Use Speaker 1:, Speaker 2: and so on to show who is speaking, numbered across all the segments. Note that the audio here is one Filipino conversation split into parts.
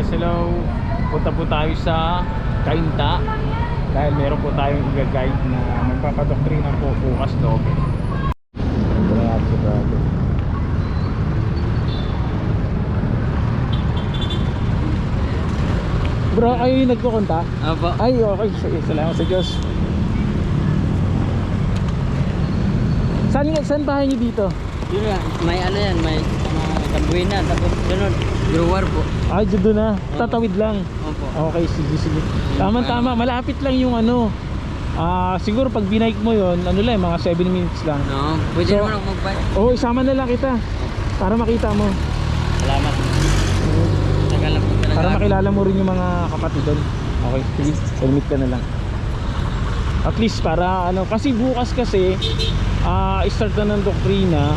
Speaker 1: Yes, hello. Punta po tayo sa Kainta. Dahil meron po tayong i-guide na magpapadoktrina po bukas natin si brother. Bro, yung nagkukunta?
Speaker 2: Opo.
Speaker 1: Ay, okay. Sige, Salamat sa Diyos. Saan, saan bahay niyo dito?
Speaker 2: Yun nga, may ano yan, may uh, kabuina, tapos sunod, drawer po.
Speaker 1: Ay, dyan doon na. Tatawid lang.
Speaker 2: Opo.
Speaker 1: Okay, sige, sige. Tama, tama. Malapit lang yung ano. Ah, siguro pag binike mo yon ano lang, mga 7 minutes lang.
Speaker 2: No, pwede
Speaker 1: So-
Speaker 2: naman ako mag-bike.
Speaker 1: Oo, isama na lang kita. Para makita mo.
Speaker 2: Salamat. Tagal lang po talaga.
Speaker 1: Para makilala mo rin yung mga kapatid doon. Okay, sige. Helmet ka na lang. At least para ano, kasi bukas kasi ah start na ng doktrina.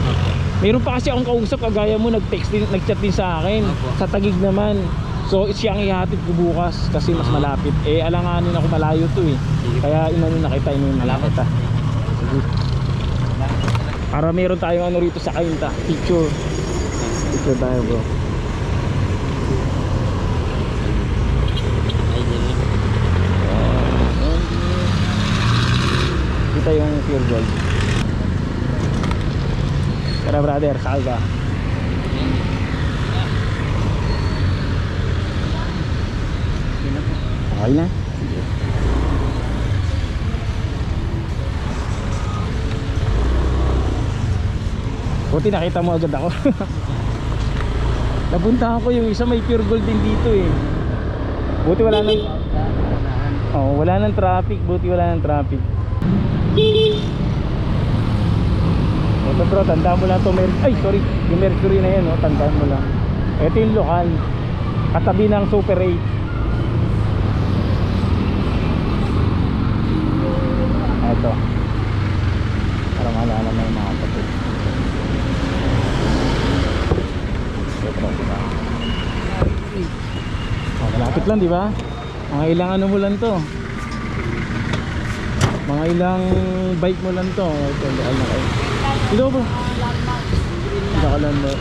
Speaker 1: Meron pa kasi akong kausap kagaya mo nag-text din, nag-chat din sa akin
Speaker 2: Opo.
Speaker 1: sa Tagig naman. So siya ang ihatid ko bukas kasi mas
Speaker 2: Ah.
Speaker 1: malapit. Eh alanganin ako malayo to eh. Kaya inano na kita, inano na kita. Sige. Para meron tayong ano rito sa Kainta, picture. Picture tayo bro.
Speaker 2: Lang.
Speaker 1: Kita yung pure gold. Tara brother,
Speaker 2: po.
Speaker 1: Okay na? Buti nakita mo agad ako. Napunta ako yung isa may pure gold din dito eh. Buti wala nang oh, wala nang traffic, buti wala nang traffic. Ito bro, tandaan mo lang to Mer Ay, sorry, yung Mercury na yan, oh, tandaan mo lang. Ito yung lokal. Katabi ng Super 8. Ito. Para maalala mo yung mga kapatid. Ito, diba? Oh, malapit lang, di ba? Mga ilang ano mo lang to. Mga ilang bike mo lang to. Ito, lokal na kayo. Ito. Lokal lang mo.